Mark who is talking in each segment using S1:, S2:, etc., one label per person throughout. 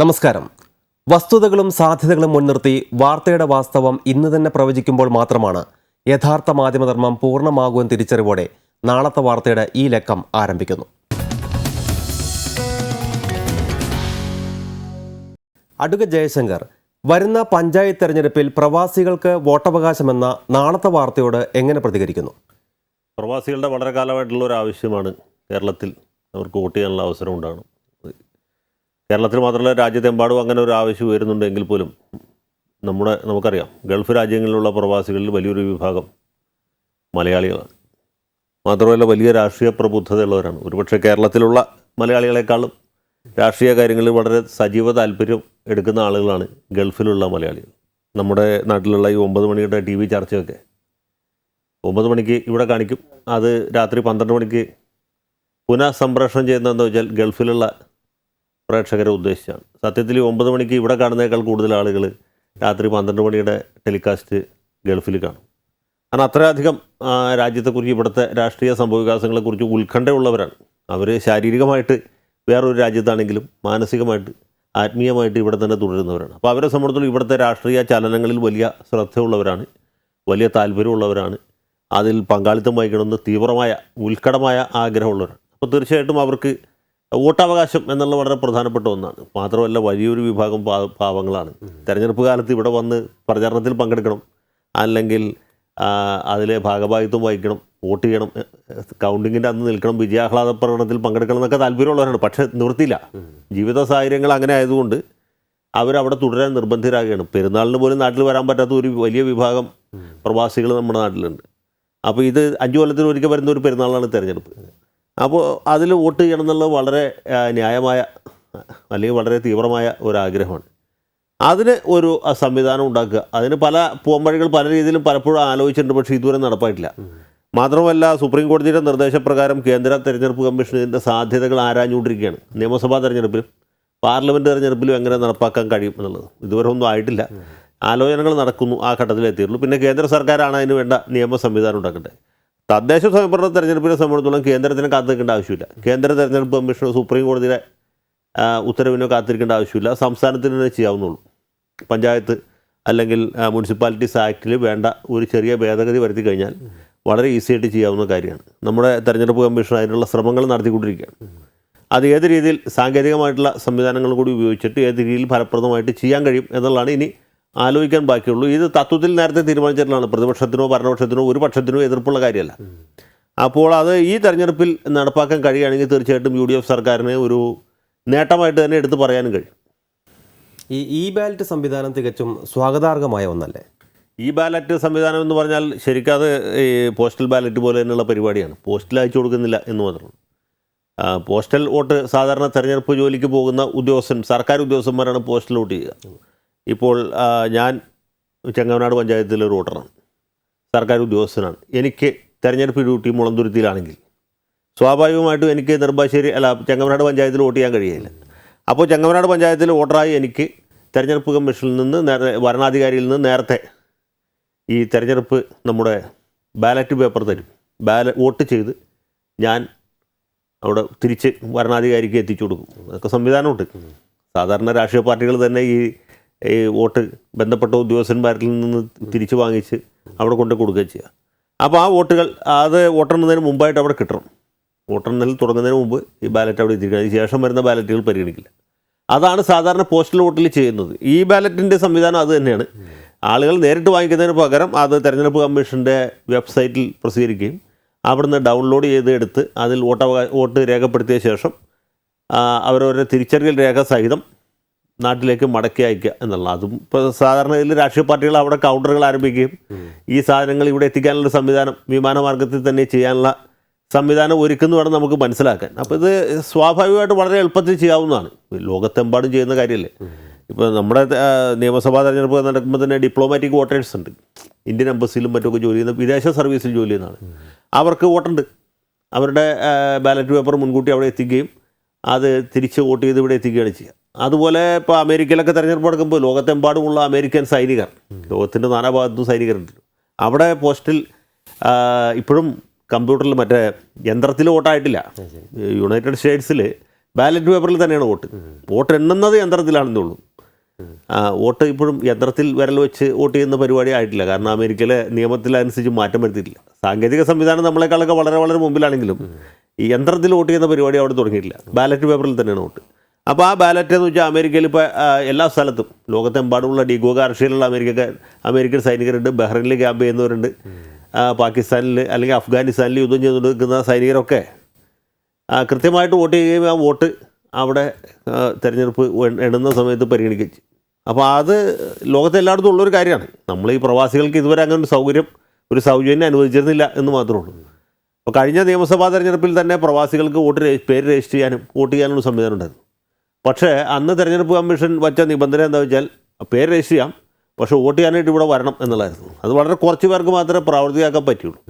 S1: നമസ്കാരം. വസ്തുതകളും സാധ്യതകളും മുൻനിർത്തി വാർത്തയുടെ വാസ്തവം ഇന്ന് തന്നെ പ്രവചിക്കുമ്പോൾ മാത്രമാണ് യഥാർത്ഥ മാധ്യമധർമ്മം പൂർണമാകുമെന്ന് തിരിച്ചറിവോടെ നാളത്തെ വാർത്തയുടെ ഈ ലക്കം ആരംഭിക്കുന്നു. അടുക ജയശങ്കർ വരുന്ന പഞ്ചായത്ത് തെരഞ്ഞെടുപ്പിൽ പ്രവാസികൾക്ക് വോട്ടവകാശമെന്ന നാളത്തെ വാർത്തയോട് എങ്ങനെ പ്രതികരിക്കുന്നു?
S2: പ്രവാസികളുടെ വളരെ കാലമായിട്ടുള്ള ഒരു ആവശ്യമാണ് കേരളത്തിൽ അവർക്ക് വോട്ട് ചെയ്യാനുള്ള അവസരം ഉണ്ടാകണം. കേരളത്തിൽ മാത്രമല്ല രാജ്യത്തെമ്പാടും അങ്ങനെ ഒരു ആവശ്യം വരുന്നുണ്ടെങ്കിൽ പോലും നമ്മുടെ നമുക്കറിയാം ഗൾഫ് രാജ്യങ്ങളിലുള്ള പ്രവാസികളിൽ വലിയൊരു വിഭാഗം മലയാളികളാണ്. മാത്രമല്ല വലിയ രാഷ്ട്രീയ പ്രബുദ്ധതയുള്ളവരാണ്. ഒരുപക്ഷെ കേരളത്തിലുള്ള മലയാളികളെക്കാളും രാഷ്ട്രീയ കാര്യങ്ങളിൽ വളരെ സജീവ താല്പര്യം എടുക്കുന്ന ആളുകളാണ് ഗൾഫിലുള്ള മലയാളികൾ. നമ്മുടെ നാട്ടിലുള്ള ഈ ഒമ്പത് മണിയുടെ ടി വി ചർച്ചയൊക്കെ. ഒമ്പത് മണിക്ക് ഇവിടെ കാണിക്കും. അത് രാത്രി പന്ത്രണ്ട് മണിക്ക് പുനഃസംപ്രേഷണം ചെയ്യുന്നതെന്ന് വെച്ചാൽ ഗൾഫിലുള്ള പ്രേക്ഷകരെ ഉദ്ദേശിച്ചാണ്. സത്യത്തിൽ ഒമ്പത് മണിക്ക് ഇവിടെ കാണുന്നതിനേക്കാൾ കൂടുതൽ ആളുകൾ രാത്രി പന്ത്രണ്ട് മണിയുടെ ടെലികാസ്റ്റ് ഗൾഫിൽ കാണും. കാരണം അത്രയധികം രാജ്യത്തെക്കുറിച്ച് ഇവിടുത്തെ രാഷ്ട്രീയ സംഭവവികാസങ്ങളെക്കുറിച്ച് ഉത്കണ്ഠയുള്ളവരാണ്. അവർ ശാരീരികമായിട്ട് വേറൊരു രാജ്യത്താണെങ്കിലും മാനസികമായിട്ട് ആത്മീയമായിട്ട് ഇവിടെ തന്നെ തുടരുന്നവരാണ്. അപ്പോൾ അവരെ സംബന്ധിച്ചിടത്തോളം ഇവിടുത്തെ രാഷ്ട്രീയ ചലനങ്ങളിൽ വലിയ ശ്രദ്ധയുള്ളവരാണ് വലിയ താല്പര്യമുള്ളവരാണ്. അതിൽ പങ്കാളിത്തം വഹിക്കണമെന്ന് തീവ്രമായ ഉത്കടമായ ആഗ്രഹമുള്ളവരാണ്. അപ്പോൾ തീർച്ചയായിട്ടും അവർക്ക് വോട്ടവകാശം എന്നുള്ള വളരെ പ്രധാനപ്പെട്ട ഒന്നാണ്. മാത്രമല്ല വലിയൊരു വിഭാഗം പാവങ്ങളാണ്. തെരഞ്ഞെടുപ്പ് കാലത്ത് ഇവിടെ വന്ന് പ്രചാരണത്തിൽ പങ്കെടുക്കണം. അല്ലെങ്കിൽ അതിലെ ഭാഗഭാഗിത്വം വഹിക്കണം വോട്ട് ചെയ്യണം കൗണ്ടിങ്ങിന്റെ അന്ന് നിൽക്കണം വിജയാഹ്ലാദ പ്രകടനത്തിൽ പങ്കെടുക്കണം എന്നൊക്കെ താല്പര്യമുള്ളവരാണ്. പക്ഷേ നിവൃത്തിയില്ല. ജീവിത സാഹചര്യങ്ങൾ അങ്ങനെ ആയതുകൊണ്ട് അവരവിടെ തുടരാൻ നിർബന്ധിതരാകുകയാണ് പെരുന്നാളിന് പോലും നാട്ടിൽ വരാൻ പറ്റാത്ത ഒരു വലിയ വിഭാഗം പ്രവാസികൾ നമ്മുടെ നാട്ടിലുണ്ട്. അപ്പോൾ ഇത് അഞ്ച് കൊല്ലത്തിൽ ഒരിക്കൽ വരുന്ന ഒരു പെരുന്നാളാണ് തിരഞ്ഞെടുപ്പ്. അപ്പോൾ അതിൽ വോട്ട് ചെയ്യണം എന്നുള്ളത് വളരെ ന്യായമായ അല്ലെങ്കിൽ വളരെ തീവ്രമായ ഒരാഗ്രഹമാണ് അതിന് ഒരു സംവിധാനം ഉണ്ടാക്കുക. അതിന് പല പോംവഴികൾ പല രീതിയിലും പലപ്പോഴും ആലോചിച്ചിട്ടുണ്ട് പക്ഷേ ഇതുവരെ നടപ്പായിട്ടില്ല. മാത്രമല്ല സുപ്രീം കോടതിയുടെ നിർദ്ദേശപ്രകാരം കേന്ദ്ര തെരഞ്ഞെടുപ്പ് കമ്മീഷൻ ഇതിന്റെ സാധ്യതകൾ ആരാഞ്ഞുകൊണ്ടിരിക്കുകയാണ്. നിയമസഭാ തെരഞ്ഞെടുപ്പിലും പാർലമെന്റ് തെരഞ്ഞെടുപ്പിലും എങ്ങനെ നടപ്പാക്കാൻ കഴിയും എന്നുള്ളത്. ഇതുവരെ ഒന്നും ആയിട്ടില്ല. ആലോചനകൾ നടക്കുന്നു ആ ഘട്ടത്തിലെത്തിയുള്ളൂ പിന്നെ കേന്ദ്ര സർക്കാരാണ് അതിന് വേണ്ട നിയമ സംവിധാനം ഉണ്ടാക്കേണ്ടത്. തദ്ദേശ സ്വയംഭരണ തെരഞ്ഞെടുപ്പിനെ സംബന്ധിച്ചിടത്തോളം കേന്ദ്രത്തിന് കാത്തിരിക്കേണ്ട ആവശ്യമില്ല. കേന്ദ്ര തെരഞ്ഞെടുപ്പ് കമ്മീഷനോ സുപ്രീം കോടതിയുടെ ഉത്തരവിനോ കാത്തിരിക്കേണ്ട ആവശ്യമില്ല. സംസ്ഥാനത്തിന് തന്നെ ചെയ്യാവുന്നുള്ളൂ പഞ്ചായത്ത് അല്ലെങ്കിൽ മുനിസിപ്പാലിറ്റീസ് ആക്ടിൽ വേണ്ട ഒരു ചെറിയ ഭേദഗതി വരുത്തി കഴിഞ്ഞാൽ വളരെ ഈസി ആയിട്ട് ചെയ്യാവുന്ന കാര്യമാണ്. നമ്മുടെ തെരഞ്ഞെടുപ്പ് കമ്മീഷൻ അതിനുള്ള ശ്രമങ്ങൾ നടത്തിക്കൊണ്ടിരിക്കുകയാണ്. അത് ഏത് രീതിയിൽ സാങ്കേതികമായിട്ടുള്ള സംവിധാനങ്ങൾ കൂടി ഉപയോഗിച്ചിട്ട് ഏത് രീതിയിൽ ഫലപ്രദമായിട്ട് ചെയ്യാൻ കഴിയും എന്നുള്ളതാണ് ഇനി ആലോചിക്കാൻ ബാക്കിയുള്ളൂ. ഇത് തത്വത്തിൽ നേരത്തെ തീരുമാനിച്ചിട്ടുള്ളതാണ്. പ്രതിപക്ഷത്തിനോ ഭരണപക്ഷത്തിനോ ഒരു പക്ഷത്തിനോ എതിർപ്പുള്ള കാര്യമല്ല. അപ്പോൾ അത് ഈ തെരഞ്ഞെടുപ്പിൽ നടപ്പാക്കാൻ കഴിയുകയാണെങ്കിൽ തീർച്ചയായിട്ടും യു ഡി എഫ് സർക്കാരിന് ഒരു നേട്ടമായിട്ട് തന്നെ എടുത്തു പറയാനും കഴിയും.
S1: ഈ ഇ ബാലറ്റ് സംവിധാനം തികച്ചും സ്വാഗതാർഹമായ ഒന്നല്ലേ?
S2: ഇ ബാലറ്റ് സംവിധാനം എന്ന് പറഞ്ഞാൽ ശരിക്കും അത് ഈ പോസ്റ്റൽ ബാലറ്റ് പോലെ തന്നെയുള്ള പരിപാടിയാണ്. പോസ്റ്റിൽ അയച്ചു കൊടുക്കുന്നില്ല എന്ന് മാത്രമാണ് പോസ്റ്റൽ വോട്ട് സാധാരണ തെരഞ്ഞെടുപ്പ് ജോലിക്ക് പോകുന്ന ഉദ്യോഗസ്ഥൻ സർക്കാർ ഉദ്യോഗസ്ഥന്മാരാണ് പോസ്റ്റൽ വോട്ട് ചെയ്യുക. ഇപ്പോൾ ഞാൻ ചെങ്ങവനാട് പഞ്ചായത്തിലെ ഒരു വോട്ടറാണ്. സർക്കാർ ഉദ്യോഗസ്ഥനാണ്. എനിക്ക് തെരഞ്ഞെടുപ്പ് ഡ്യൂട്ടി മുളന്തുരുത്തിയിലാണെങ്കിൽ സ്വാഭാവികമായിട്ടും എനിക്ക് നെടുമ്പാശ്ശേരി അല്ല ചെങ്ങമനാട് പഞ്ചായത്തിൽ വോട്ട് ചെയ്യാൻ കഴിയില്ല. അപ്പോൾ ചെങ്ങമനാട് പഞ്ചായത്തിൽ വോട്ടറായി എനിക്ക് തെരഞ്ഞെടുപ്പ് കമ്മീഷനിൽ നിന്ന് നേരെ ഭരണാധികാരിയിൽ നിന്ന് നേരത്തെ ഈ തെരഞ്ഞെടുപ്പ് നമ്മുടെ ബാലറ്റ് പേപ്പർ തരും. ബാല വോട്ട് ചെയ്ത് ഞാൻ അവിടെ തിരിച്ച് ഭരണാധികാരിക്ക് എത്തിച്ചു കൊടുക്കും. അതൊക്കെ സംവിധാനമുണ്ട്. സാധാരണ രാഷ്ട്രീയ പാർട്ടികൾ തന്നെ ഈ ഈ വോട്ട് ബന്ധപ്പെട്ട ഉദ്യോഗസ്ഥന്മാരിൽ നിന്ന് തിരിച്ചു വാങ്ങിച്ച് അവിടെ കൊണ്ട് കൊടുക്കുകയും ചെയ്യുക അപ്പോൾ ആ വോട്ടുകൾ അത് വോട്ടെണ്ണുന്നതിന് മുമ്പായിട്ട് അവിടെ കിട്ടണം. വോട്ടെണ്ണൽ തുടങ്ങുന്നതിന് മുമ്പ് ഈ ബാലറ്റ് അവിടെ എത്തിക്കണം അതിന് ശേഷം വരുന്ന ബാലറ്റുകൾ പരിഗണിക്കില്ല. അതാണ് സാധാരണ പോസ്റ്റൽ വോട്ടിൽ ചെയ്യുന്നത്. ഈ ബാലറ്റിന്റെ സംവിധാനം അത് തന്നെയാണ്. ആളുകൾ നേരിട്ട് വാങ്ങിക്കുന്നതിന് പകരം അത് തെരഞ്ഞെടുപ്പ് കമ്മീഷന്റെ വെബ്സൈറ്റിൽ പ്രസിദ്ധീകരിക്കുകയും അവിടുന്ന് ഡൗൺലോഡ് ചെയ്ത് എടുത്ത് അതിൽ വോട്ടവകാ വോട്ട് രേഖപ്പെടുത്തിയ ശേഷം അവരവരുടെ തിരിച്ചറിയൽ രേഖ സഹിതം നാട്ടിലേക്ക് മടക്കി അയക്കുക എന്നുള്ള അതും ഇപ്പോൾ സാധാരണ ഇതിൽ രാഷ്ട്രീയ പാർട്ടികൾ അവിടെ കൗണ്ടറുകൾ ആരംഭിക്കുകയും ഈ സാധനങ്ങൾ ഇവിടെ എത്തിക്കാനുള്ള സംവിധാനം വിമാനമാർഗത്തിൽ തന്നെ ചെയ്യാനുള്ള സംവിധാനം ഒരുക്കുന്നു വേണം നമുക്ക് മനസ്സിലാക്കാൻ. അപ്പോൾ ഇത് സ്വാഭാവികമായിട്ട് വളരെ എളുപ്പത്തിൽ ചെയ്യാവുന്നതാണ്. ലോകത്തെമ്പാടും ചെയ്യുന്ന കാര്യമല്ലേ ഇപ്പോൾ നമ്മുടെ നിയമസഭാ തെരഞ്ഞെടുപ്പ് നടക്കുമ്പോൾ തന്നെ ഡിപ്ലോമാറ്റിക് വോട്ടേഴ്സ് ഉണ്ട്. ഇന്ത്യൻ എംബസിയിലും മറ്റൊക്കെ ജോലി ചെയ്യുന്ന വിദേശ സർവീസിൽ ജോലി ചെയ്യുന്നതാണ്. അവർക്ക് വോട്ടുണ്ട്. അവരുടെ ബാലറ്റ് പേപ്പർ മുൻകൂട്ടി അവിടെ എത്തിക്കുകയും അത് തിരിച്ച് വോട്ട് ചെയ്ത് ഇവിടെ എത്തിക്കുകയാണ് ചെയ്യുക. അതുപോലെ ഇപ്പോൾ അമേരിക്കയിലൊക്കെ തെരഞ്ഞെടുപ്പ് നടക്കുമ്പോൾ ലോകത്തെമ്പാടുമുള്ള അമേരിക്കൻ സൈനികർ ലോകത്തിന്റെ നാനാഭാഗത്തും സൈനികരുണ്ട്. അവിടെ പോസ്റ്റിൽ ഇപ്പോഴും കമ്പ്യൂട്ടറിൽ മറ്റേ യന്ത്രത്തിൽ വോട്ടായിട്ടില്ല. യുണൈറ്റഡ് സ്റ്റേറ്റ്സിൽ ബാലറ്റ് പേപ്പറിൽ തന്നെയാണ് വോട്ട്. വോട്ട് എണ്ണുന്നത് യന്ത്രത്തിലാണെന്നേ ഉള്ളൂ. വോട്ട് ഇപ്പോഴും യന്ത്രത്തിൽ വിരൽ വെച്ച് വോട്ട് ചെയ്യുന്ന പരിപാടി ആയിട്ടില്ല. കാരണം അമേരിക്കയിലെ നിയമത്തിലനുസരിച്ച് മാറ്റം വരുത്തിയിട്ടില്ല. സാങ്കേതിക സംവിധാനം നമ്മളെക്കാളൊക്കെ വളരെ വളരെ മുമ്പിലാണെങ്കിലും ഈ യന്ത്രത്തിൽ വോട്ട് ചെയ്യുന്ന പരിപാടി അവിടെ തുടങ്ങിയിട്ടില്ല. ബാലറ്റ് പേപ്പറിൽ തന്നെയാണ് വോട്ട്. അപ്പോൾ ആ ബാലറ്റ് എന്ന് വെച്ചാൽ അമേരിക്കയിൽ ഇപ്പോൾ എല്ലാ സ്ഥലത്തും. ലോകത്തെമ്പാടുമുള്ള ഡിഗോ കാർഷികളുള്ള അമേരിക്കക്കാർ അമേരിക്കൻ സൈനികരുണ്ട് ബഹ്റൈനിൽ ക്യാമ്പ് ചെയ്യുന്നവരുണ്ട് പാകിസ്ഥാനിൽ അല്ലെങ്കിൽ അഫ്ഗാനിസ്ഥാനിൽ യുദ്ധം ചെയ്തു നിൽക്കുന്ന സൈനികരൊക്കെ കൃത്യമായിട്ട് വോട്ട് ചെയ്യുകയും ആ വോട്ട് അവിടെ തിരഞ്ഞെടുപ്പ് എണ്ണുന്ന സമയത്ത് പരിഗണിക്കുകയും ചെയ്യും. അപ്പോൾ അത് ലോകത്തെ എല്ലായിടത്തും ഉള്ളൊരു കാര്യമാണ്. നമ്മൾ ഈ പ്രവാസികൾക്ക് ഇതുവരെ അങ്ങനെ ഒരു സൗകര്യം ഒരു സൗജന്യം അനുവദിച്ചിരുന്നില്ല എന്ന് മാത്രമേ ഉള്ളൂ. അപ്പോൾ കഴിഞ്ഞ നിയമസഭാ തെരഞ്ഞെടുപ്പിൽ തന്നെ പ്രവാസികൾക്ക് വോട്ട് പേര് രജിസ്റ്റർ ചെയ്യാനും വോട്ട് ചെയ്യാനുള്ള സംവിധാനം ഉണ്ടായിരുന്നു. പക്ഷേ അന്ന് തെരഞ്ഞെടുപ്പ് കമ്മീഷൻ വച്ച നിബന്ധന എന്താ വെച്ചാൽ പേര് രജിസ്റ്റർ ചെയ്യാം പക്ഷേ വോട്ട് ചെയ്യാനായിട്ട് ഇവിടെ വരണം എന്നുള്ളതായിരുന്നു. അത് വളരെ കുറച്ച് പേർക്ക് മാത്രമേ പ്രാവർത്തികമാക്കാൻ പറ്റുള്ളൂ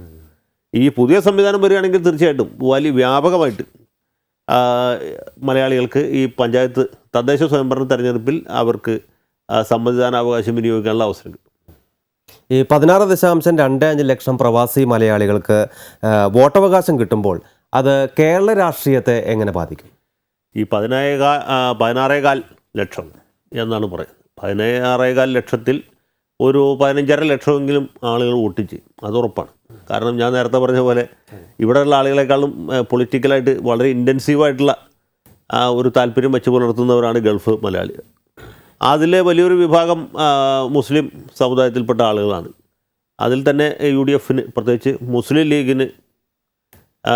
S2: ഈ പുതിയ സംവിധാനം വരികയാണെങ്കിൽ തീർച്ചയായിട്ടും വലിയ വ്യാപകമായിട്ട് മലയാളികൾക്ക് ഈ പഞ്ചായത്ത് തദ്ദേശ സ്വയംഭരണ തെരഞ്ഞെടുപ്പിൽ അവർക്ക് സമ്മതിദാനാവകാശം വിനിയോഗിക്കാനുള്ള അവസരം കിട്ടും.
S1: ഈ പതിനാറ് ദശാംശം രണ്ട് അഞ്ച് ലക്ഷം പ്രവാസി മലയാളികൾക്ക് വോട്ടവകാശം കിട്ടുമ്പോൾ അത് കേരള രാഷ്ട്രീയത്തെ എങ്ങനെ ബാധിക്കും?
S2: ഈ പതിനേകാ ആ, പതിനാറേകാൽ ലക്ഷം എന്നാണ് പറയുന്നത്. പതിനാറേകാൽ ലക്ഷത്തിൽ ഒരു പതിനഞ്ചര ലക്ഷമെങ്കിലും ആളുകൾ വോട്ട് ചെയ്യും. അത് ഉറപ്പാണ്. കാരണം ഞാൻ നേരത്തെ പറഞ്ഞ പോലെ ഇവിടെയുള്ള ആളുകളെക്കാളും പൊളിറ്റിക്കലായിട്ട് വളരെ ഇന്റൻസീവായിട്ടുള്ള ആ, ഒരു താല്പര്യം വെച്ച് പുലർത്തുന്നവരാണ് ഗൾഫ് മലയാളികൾ. അതിലെ വലിയൊരു വിഭാഗം മുസ്ലിം സമുദായത്തിൽപ്പെട്ട ആളുകളാണ്. അതിൽ തന്നെ യു ഡി എഫിന് പ്രത്യേകിച്ച് മുസ്ലിം ലീഗിന്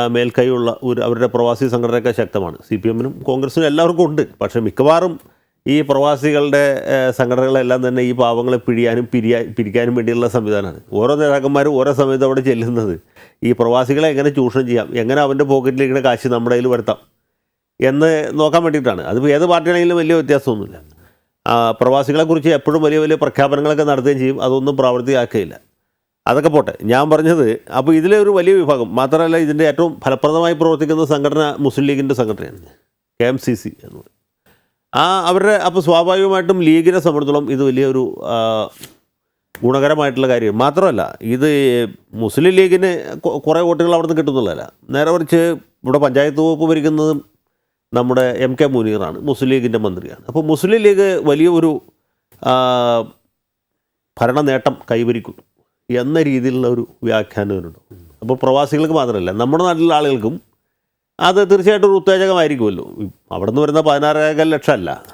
S2: മേൽക്കൈയുള്ള ഒരു അവരുടെ പ്രവാസി സംഘടനയൊക്കെ ശക്തമാണ്. സി പി എമ്മിനും കോൺഗ്രസിനും എല്ലാവർക്കും ഉണ്ട്. പക്ഷേ മിക്കവാറും ഈ പ്രവാസികളുടെ സംഘടനകളെല്ലാം തന്നെ ഈ പാവങ്ങളെ പിഴിയാനും പിരിയാ പിരിക്കാനും വേണ്ടിയുള്ള സംവിധാനമാണ്. ഓരോ നേതാക്കന്മാരും ഓരോ സമയത്ത് അവിടെ ചെല്ലുന്നത് ഈ പ്രവാസികളെ എങ്ങനെ ചൂഷണം ചെയ്യാം? എങ്ങനെ അവന്റെ പോക്കറ്റിലേക്ക് കാശ് നമ്മുടെ കയ്യിൽ വരുത്താം? എന്ന് നോക്കാൻ വേണ്ടിയിട്ടാണ്. അതിപ്പോൾ ഏത് പാർട്ടിയാണെങ്കിലും വലിയ വ്യത്യാസമൊന്നുമില്ല. പ്രവാസികളെക്കുറിച്ച് എപ്പോഴും വലിയ വലിയ പ്രഖ്യാപനങ്ങളൊക്കെ നടത്തുകയും ചെയ്യും. അതൊന്നും പ്രാവർത്തികമാക്കുകയില്ല. അതൊക്കെ പോട്ടെ. ഞാൻ പറഞ്ഞത് അപ്പോൾ ഇതിലെ ഒരു വലിയ വിഭാഗം മാത്രമല്ല ഇതിന്റെ ഏറ്റവും ഫലപ്രദമായി പ്രവർത്തിക്കുന്ന സംഘടന മുസ്ലിം ലീഗിന്റെ സംഘടനയാണ് കെ എം സി സി എന്ന് ആ അവരുടെ അപ്പോൾ സ്വാഭാവികമായിട്ടും ലീഗിനെ സംബന്ധിച്ചോളം ഇത് വലിയൊരു ഗുണകരമായിട്ടുള്ള കാര്യം മാത്രമല്ല ഇത് മുസ്ലിം ലീഗിന് കുറേ വോട്ടുകൾ അവിടുന്ന് കിട്ടുന്നുള്ളതല്ല. നേരെ മറിച്ച് ഇവിടെ പഞ്ചായത്ത് വകുപ്പ് ഭരിക്കുന്നതും നമ്മുടെ എം കെ മുനീറാണ് മുസ്ലിം ലീഗിന്റെ മന്ത്രിയാണ്. അപ്പോൾ മുസ്ലിം ലീഗ് വലിയൊരു ഭരണ നേട്ടം കൈവരിക്കുന്നു. എന്ന രീതിയിലുള്ള ഒരു വ്യാഖ്യാനം അപ്പോൾ പ്രവാസികൾക്ക് മാത്രമല്ല നമ്മുടെ നാട്ടിലുള്ള ആളുകൾക്കും അത് തീർച്ചയായിട്ടും ഒരു ഉത്തേജകമായിരിക്കുമല്ലോ. അവിടെ നിന്ന് വരുന്ന പതിനാറേകാൽ ലക്ഷം അല്ല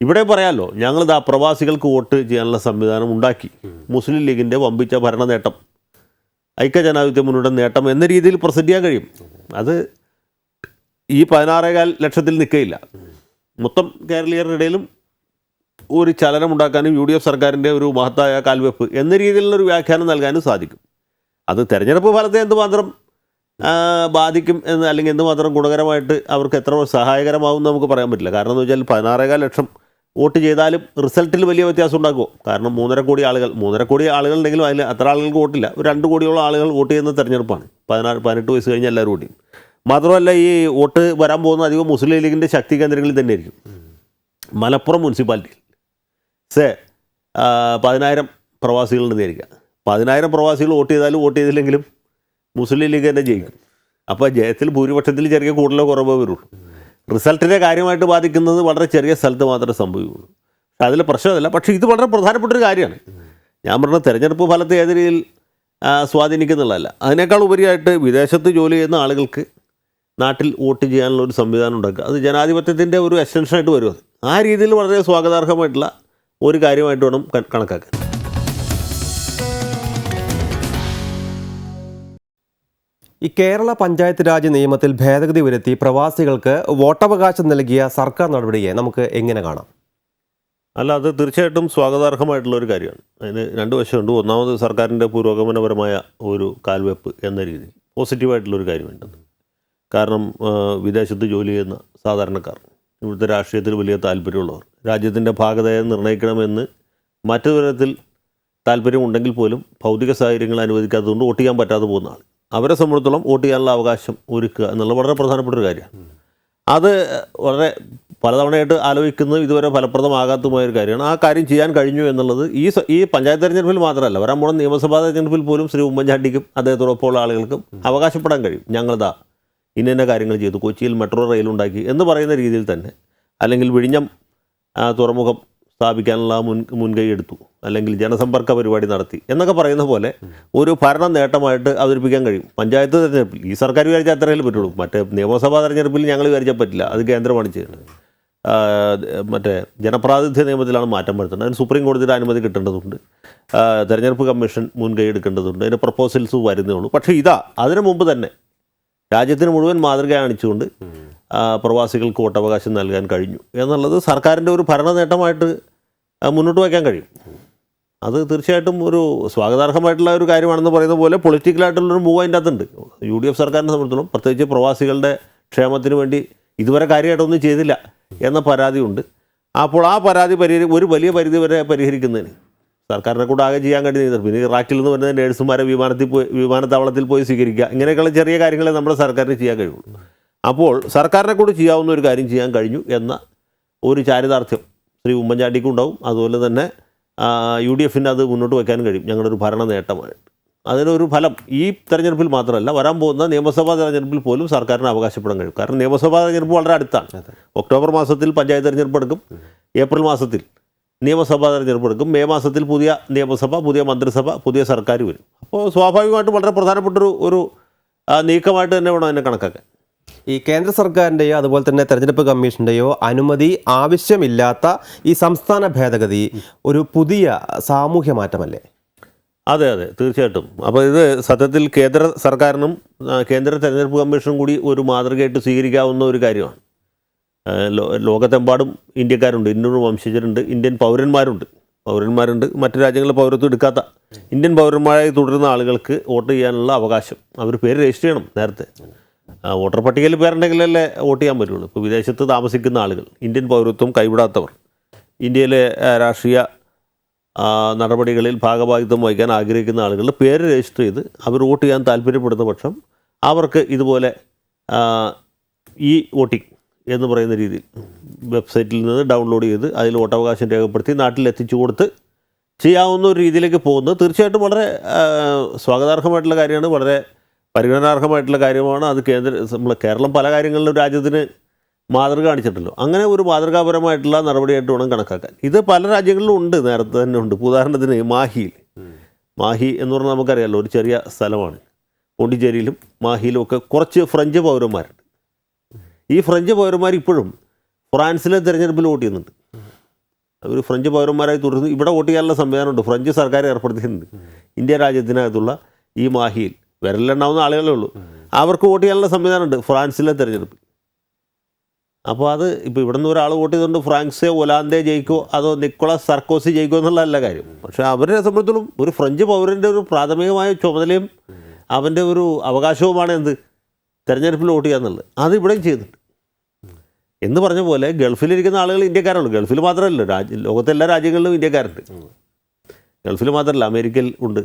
S2: ഇവിടെ പറയാമല്ലോ ഞങ്ങളിതാ പ്രവാസികൾക്ക് വോട്ട് ചെയ്യാനുള്ള സംവിധാനം ഉണ്ടാക്കി. മുസ്ലിം ലീഗിന്റെ വമ്പിച്ച ഭരണ നേട്ടം ഐക്യജനാധിപത്യ മുന്നോട്ട് നേട്ടം എന്ന രീതിയിൽ പ്രസന്റ് ചെയ്യാൻ കഴിയും. അത് ഈ പതിനാറേകാൽ ലക്ഷത്തിൽ നിൽക്കുകയില്ല മൊത്തം കേരളീയരുടെ ഇടയിലും ഒരു ചലനം ഉണ്ടാക്കാനും യു ഡി എഫ് സർക്കാരിന്റെ ഒരു മഹത്തായ കാൽവെപ്പ് എന്ന രീതിയിലുള്ളൊരു വ്യാഖ്യാനം നൽകാനും സാധിക്കും. അത് തെരഞ്ഞെടുപ്പ് ഫലത്തെ എന്തുമാത്രം ബാധിക്കും എന്ന് അല്ലെങ്കിൽ എന്തുമാത്രം ഗുണകരമായിട്ട് അവർക്ക് എത്ര സഹായകരമാവും എന്ന് നമുക്ക് പറയാൻ പറ്റില്ല. കാരണം എന്ന് വെച്ചാൽ പതിനാറേകാൽ ലക്ഷം വോട്ട് ചെയ്താലും റിസൾട്ടിൽ വലിയ വ്യത്യാസം ഉണ്ടാക്കുമോ കാരണം മൂന്നര കോടി ആളുകൾ മൂന്നര കോടി ആളുകൾ ഉണ്ടെങ്കിലും അതിൽ അത്ര ആളുകൾക്ക് വോട്ടില്ല. ഒരു രണ്ട് കോടിയോളം ആളുകൾ വോട്ട് ചെയ്യുന്ന തെരഞ്ഞെടുപ്പാണ്. പതിനാറ് പതിനെട്ട് വയസ്സ് കഴിഞ്ഞ എല്ലാവരും വോട്ട് ചെയ്യും. മാത്രമല്ല ഈ വോട്ട് വരാൻ പോകുന്ന അധികം മുസ്ലിം ലീഗിന്റെ ശക്തി കേന്ദ്രങ്ങളിൽ തന്നെയായിരിക്കും. മലപ്പുറം മുനിസിപ്പാലിറ്റിയിൽ. സേ പതിനായിരം പ്രവാസികളുണ്ടെന്ന് വിചാരിക്കുക പതിനായിരം പ്രവാസികൾ വോട്ട് ചെയ്താലും വോട്ട് ചെയ്തില്ലെങ്കിലും മുസ്ലിം ലീഗ് തന്നെ ജയിക്കും. അപ്പോൾ ജയത്തിൽ ഭൂരിപക്ഷത്തിൽ ചെറിയ കൂടുതലോ കുറവോ വരുള്ളൂ. റിസൾട്ടിനെ കാര്യമായിട്ട് ബാധിക്കുന്നത് വളരെ ചെറിയ സ്ഥലത്ത് മാത്രമേ സംഭവിക്കുള്ളൂ അതിൽ പ്രശ്നമല്ല പക്ഷേ ഇത് വളരെ പ്രധാനപ്പെട്ട ഒരു കാര്യമാണ്. ഞാൻ പറഞ്ഞ തെരഞ്ഞെടുപ്പ് ഫലത്തെ ഏത് രീതിയിൽ സ്വാധീനിക്കുന്നുള്ളതല്ല. അതിനേക്കാൾ ഉപരിയായിട്ട് വിദേശത്ത് ജോലി ചെയ്യുന്ന ആളുകൾക്ക് നാട്ടിൽ വോട്ട് ചെയ്യാനുള്ള ഒരു സംവിധാനം ഉണ്ടാക്കുക. അത് ജനാധിപത്യത്തിന്റെ ഒരു എക്സ്റ്റൻഷനായിട്ട് വരും ആ രീതിയിൽ വളരെ സ്വാഗതാർഹമായിട്ടുള്ള ഒരു കാര്യമായിട്ട് വേണം കണക്കാക്കാൻ.
S1: ഈ കേരള പഞ്ചായത്ത് രാജ് നിയമത്തിൽ ഭേദഗതി വരുത്തി പ്രവാസികൾക്ക് വോട്ടവകാശം നൽകിയ സർക്കാർ നടപടിയെ നമുക്ക് എങ്ങനെ കാണാം?
S2: അല്ല അത് തീർച്ചയായിട്ടും സ്വാഗതാർഹമായിട്ടുള്ള ഒരു കാര്യമാണ്. അതിന് രണ്ട് വശമുണ്ട്. ഒന്നാമത് സർക്കാരിന്റെ പുരോഗമനപരമായ ഒരു കാൽവെപ്പ് എന്ന രീതിയിൽ പോസിറ്റീവായിട്ടുള്ളൊരു കാര്യമുണ്ട് കാരണം വിദേശത്ത് ജോലി ചെയ്യുന്ന സാധാരണക്കാർ. ഇവിടുത്തെ രാഷ്ട്രീയത്തിൽ വലിയ താല്പര്യമുള്ളവർ. രാജ്യത്തിന്റെ ഭാഗതയെ നിർണയിക്കണമെന്ന് മറ്റൊരു തരത്തിൽ താല്പര്യമുണ്ടെങ്കിൽ പോലും ഭൗതിക സാഹചര്യങ്ങൾ അനുവദിക്കാത്തതുകൊണ്ട് വോട്ട് ചെയ്യാൻ പറ്റാതെ പോകുന്ന ആൾ അവരെ സംബന്ധിച്ചിടത്തോളം വോട്ട് ചെയ്യാനുള്ള അവകാശം ഒരുക്കുക എന്നുള്ള വളരെ പ്രധാനപ്പെട്ട ഒരു കാര്യമാണ്. അത് വളരെ പലതവണയായിട്ട് ആലോചിക്കുന്നത് ഇതുവരെ ഫലപ്രദമാകാത്തതുമായ ഒരു കാര്യമാണ്. ആ കാര്യം ചെയ്യാൻ കഴിഞ്ഞു എന്നുള്ളത് ഈ ഈ പഞ്ചായത്ത് തെരഞ്ഞെടുപ്പിൽ മാത്രമല്ല വരാൻ പോണ നിയമസഭാ തെരഞ്ഞെടുപ്പിൽ പോലും ശ്രീ ഉമ്മൻചാണ്ടിക്കും അദ്ദേഹത്തോടൊപ്പമുള്ള ആളുകൾക്കും അവകാശപ്പെടാൻ കഴിയും. ഞങ്ങളിതാ ഇന്ന കാര്യങ്ങൾ ചെയ്തു. കൊച്ചിയിൽ മെട്രോ റെയിൽ ഉണ്ടാക്കി എന്ന് പറയുന്ന രീതിയിൽ തന്നെ. അല്ലെങ്കിൽ വിഴിഞ്ഞം തുറമുഖം സ്ഥാപിക്കാനുള്ള മുൻ മുൻകൈ എടുത്തു. അല്ലെങ്കിൽ ജനസമ്പർക്ക പരിപാടി നടത്തി എന്നൊക്കെ പറയുന്ന പോലെ ഒരു ഭരണ നേട്ടമായിട്ട് അവതരിപ്പിക്കാൻ കഴിയും. പഞ്ചായത്ത് തെരഞ്ഞെടുപ്പിൽ ഈ സർക്കാർ വിചാരിച്ച അത്രയും പറ്റുള്ളൂ. മറ്റേ നിയമസഭാ തെരഞ്ഞെടുപ്പിൽ ഞങ്ങൾ വിചാരിച്ചാൽ പറ്റില്ല. അത് കേന്ദ്രമാണ് ചെയ്യുന്നത്. മറ്റേ ജനപ്രാതിനിധ്യ നിയമത്തിലാണ് മാറ്റം വരുത്തുന്നത്. അതിന് സുപ്രീം കോടതിയുടെ അനുമതി കിട്ടേണ്ടതുണ്ട്. തെരഞ്ഞെടുപ്പ് കമ്മീഷൻ മുൻകൈ എടുക്കേണ്ടതുണ്ട്. അതിന് പ്രപ്പോസൽസ് വരുന്നേ ഉള്ളൂ. പക്ഷേ ഇതാ അതിനു മുമ്പ് തന്നെ രാജ്യത്തിന് മുഴുവൻ മാതൃക കാണിച്ചുകൊണ്ട് പ്രവാസികൾക്ക് വോട്ടവകാശം നൽകാൻ കഴിഞ്ഞു. എന്നുള്ളത് സർക്കാരിന്റെ ഒരു ഭരണ നേട്ടമായിട്ട് മുന്നോട്ട് വയ്ക്കാൻ കഴിയും. അത് തീർച്ചയായിട്ടും ഒരു സ്വാഗതാർഹമായിട്ടുള്ള ഒരു കാര്യമാണെന്ന് പറയുന്ന പോലെ പൊളിറ്റിക്കലായിട്ടുള്ളൊരു മൂവ് അതിന്റെ അകത്തുണ്ട്. യു ഡി എഫ് സർക്കാരിനെ സംബന്ധിച്ചിടത്തോളം പ്രത്യേകിച്ച് പ്രവാസികളുടെ ക്ഷേമത്തിന് വേണ്ടി ഇതുവരെ കാര്യമായിട്ടൊന്നും ചെയ്തില്ല എന്ന പരാതിയുണ്ട്. അപ്പോൾ ആ പരാതി പരിഹരി ഒരു വലിയ പരിധി വരെ പരിഹരിക്കുന്നതിന് സർക്കാരിനെ കൂടെ ആകെ ചെയ്യാൻ കഴിയുന്നത് പിന്നെ ഇറാഖിൽ നിന്ന് വരുന്ന നേഴ്സുമാരെ വിമാനത്തിൽ പോയി വിമാനത്താവളത്തിൽ പോയി സ്വീകരിക്കുക. ഇങ്ങനെയൊക്കെയുള്ള ചെറിയ കാര്യങ്ങളെ നമ്മുടെ സർക്കാരിന് ചെയ്യാൻ കഴിയുള്ളൂ. അപ്പോൾ സർക്കാരിനെ കൂടെ ചെയ്യാവുന്ന ഒരു കാര്യം ചെയ്യാൻ കഴിഞ്ഞു എന്ന ഒരു ചാരിതാർത്ഥ്യം ശ്രീ ഉമ്മൻചാണ്ടിക്കും ഉണ്ടാവും. അതുപോലെ തന്നെ യു ഡി എഫിന് അത് മുന്നോട്ട് വയ്ക്കാൻ കഴിയും. ഞങ്ങളുടെ ഒരു ഭരണ നേട്ടമായിട്ട്. അതിനൊരു ഫലം ഈ തെരഞ്ഞെടുപ്പിൽ മാത്രമല്ല വരാൻ പോകുന്ന നിയമസഭാ തെരഞ്ഞെടുപ്പിൽ പോലും സർക്കാരിന് അവകാശപ്പെടാൻ കഴിയും. കാരണം നിയമസഭാ തെരഞ്ഞെടുപ്പ് വളരെ അടുത്താണ്. ഒക്ടോബർ മാസത്തിൽ പഞ്ചായത്ത് തെരഞ്ഞെടുപ്പ് എടുക്കും. ഏപ്രിൽ മാസത്തിൽ നിയമസഭാ തെരഞ്ഞെടുപ്പ് എടുക്കും. മെയ് മാസത്തിൽ പുതിയ നിയമസഭ പുതിയ മന്ത്രിസഭ പുതിയ സർക്കാർ വരും. അപ്പോൾ സ്വാഭാവികമായിട്ടും വളരെ പ്രധാനപ്പെട്ടൊരു ഒരു നീക്കമായിട്ട് തന്നെ വേണം അതിനെ കണക്കാക്കാൻ.
S1: ഈ കേന്ദ്ര സർക്കാരിന്റെയോ അതുപോലെ തന്നെ തെരഞ്ഞെടുപ്പ് കമ്മീഷന്റെയോ അനുമതി ആവശ്യമില്ലാത്ത ഈ സംസ്ഥാന ഭേദഗതി ഒരു പുതിയ സാമൂഹ്യ മാറ്റമല്ലേ?
S2: അതെ അതെ തീർച്ചയായിട്ടും. അപ്പോൾ ഇത് സത്യത്തിൽ കേന്ദ്ര സർക്കാരിനും കേന്ദ്ര തെരഞ്ഞെടുപ്പ് കമ്മീഷനും കൂടി ഒരു മാതൃകയായിട്ട് സ്വീകരിക്കാവുന്ന ഒരു കാര്യമാണ്. ലോകത്തെമ്പാടും ഇന്ത്യക്കാരുണ്ട്. ഇന്ത്യൻ വംശജരുണ്ട്. ഇന്ത്യൻ പൗരന്മാരുണ്ട്. പൗരന്മാരുണ്ട്. മറ്റു രാജ്യങ്ങളിലെ പൗരത്വം എടുക്കാത്ത ഇന്ത്യൻ പൗരന്മാരായി തുടരുന്ന ആളുകൾക്ക് വോട്ട് ചെയ്യാനുള്ള അവകാശം. അവർ പേര് രജിസ്റ്റർ ചെയ്യണം നേരത്തെ. വോട്ടർ പട്ടികയിൽ പേരുണ്ടെങ്കിലല്ലേ വോട്ട് ചെയ്യാൻ പറ്റുള്ളൂ. ഇപ്പോൾ വിദേശത്ത് താമസിക്കുന്ന ആളുകൾ ഇന്ത്യൻ പൗരത്വം കൈവിടാത്തവർ ഇന്ത്യയിലെ രാഷ്ട്രീയ നടപടികളിൽ ഭാഗഭാഗിത്വം വഹിക്കാൻ ആഗ്രഹിക്കുന്ന ആളുകളുടെ പേര് രജിസ്റ്റർ ചെയ്ത് അവർ വോട്ട് ചെയ്യാൻ താല്പര്യപ്പെടുന്ന പക്ഷം അവർക്ക് ഇതുപോലെ ഈ വോട്ടിംഗ് എന്ന് പറയുന്ന രീതിയിൽ. വെബ്സൈറ്റിൽ നിന്ന് ഡൗൺലോഡ് ചെയ്ത് അതിൽ വോട്ടവകാശം രേഖപ്പെടുത്തി നാട്ടിൽ എത്തിച്ചു കൊടുത്ത് ചെയ്യാവുന്ന ഒരു രീതിയിലേക്ക് പോകുന്നത് തീർച്ചയായിട്ടും വളരെ സ്വാഗതാർഹമായിട്ടുള്ള കാര്യമാണ് വളരെ പരിഗണനാർഹമായിട്ടുള്ള കാര്യമാണ്. അത് കേന്ദ്ര നമ്മൾ കേരളം പല കാര്യങ്ങളിലും രാജ്യത്തിന് മാതൃക കാണിച്ചിട്ടല്ലോ അങ്ങനെ ഒരു മാതൃകാപരമായിട്ടുള്ള നടപടിയായിട്ട് വേണം കണക്കാക്കാൻ. ഇത് പല രാജ്യങ്ങളിലും ഉണ്ട് നേരത്തെ തന്നെ ഉണ്ട്. ഉദാഹരണത്തിന് മാഹിയിൽ. മാഹി എന്ന് പറഞ്ഞാൽ നമുക്കറിയാമല്ലോ ഒരു ചെറിയ സ്ഥലമാണ്. പോണ്ടിച്ചേരിയിലും മാഹിയിലും ഒക്കെ കുറച്ച് ഫ്രഞ്ച് പൗരന്മാരുണ്ട്. ഈ ഫ്രഞ്ച് പൗരന്മാർ ഇപ്പോഴും ഫ്രാൻസിലെ തിരഞ്ഞെടുപ്പിൽ വോട്ട് ചെയ്യുന്നുണ്ട്. അവർ ഫ്രഞ്ച് പൗരന്മാരായി തുടരുന്നു. ഇവിടെ വോട്ട് ചെയ്യാനുള്ള സംവിധാനമുണ്ട്. ഫ്രഞ്ച് സർക്കാർ ഏർപ്പെടുത്തിയിട്ടുണ്ട്. ഇന്ത്യ രാജ്യത്തിനകത്തുള്ള ഈ മാഹിയിൽ വിരലുണ്ടാവുന്ന ആളുകളേ ഉള്ളൂ. അവർക്ക് വോട്ട് ചെയ്യാനുള്ള സംവിധാനമുണ്ട് ഫ്രാൻസിലെ തിരഞ്ഞെടുപ്പ് അപ്പോൾ അത് ഇപ്പോൾ ഇവിടെ നിന്ന് ഒരാൾ വോട്ട് ചെയ്തുകൊണ്ട് ഫ്രാൻസെ ഒലാന്തേ ജയിക്കോ അതോ നിക്കോളാസ് സർക്കോസി ജയിക്കോ എന്നുള്ളതല്ല കാര്യം. പക്ഷേ അവരെ സംബന്ധിച്ചിടത്തോളം ഒരു ഫ്രഞ്ച് പൗരന്റെ ഒരു പ്രാഥമികമായ ചുമതലയും അവന്റെ ഒരു അവകാശവുമാണ് എന്ത്? തെരഞ്ഞെടുപ്പിൽ വോട്ട് ചെയ്യാന്നുള്ളത് അത് ഇവിടെയും ചെയ്യുന്നുണ്ട് എന്ന് പറഞ്ഞ പോലെ ഗൾഫിലിരിക്കുന്ന ആളുകൾ ഇന്ത്യക്കാരുള്ളൂ ഗൾഫിൽ മാത്രമല്ല രാജ്യ ലോകത്തെ എല്ലാ രാജ്യങ്ങളിലും ഇന്ത്യക്കാരുണ്ട്. ഗൾഫിൽ മാത്രമല്ല അമേരിക്കയിൽ ഉണ്ട്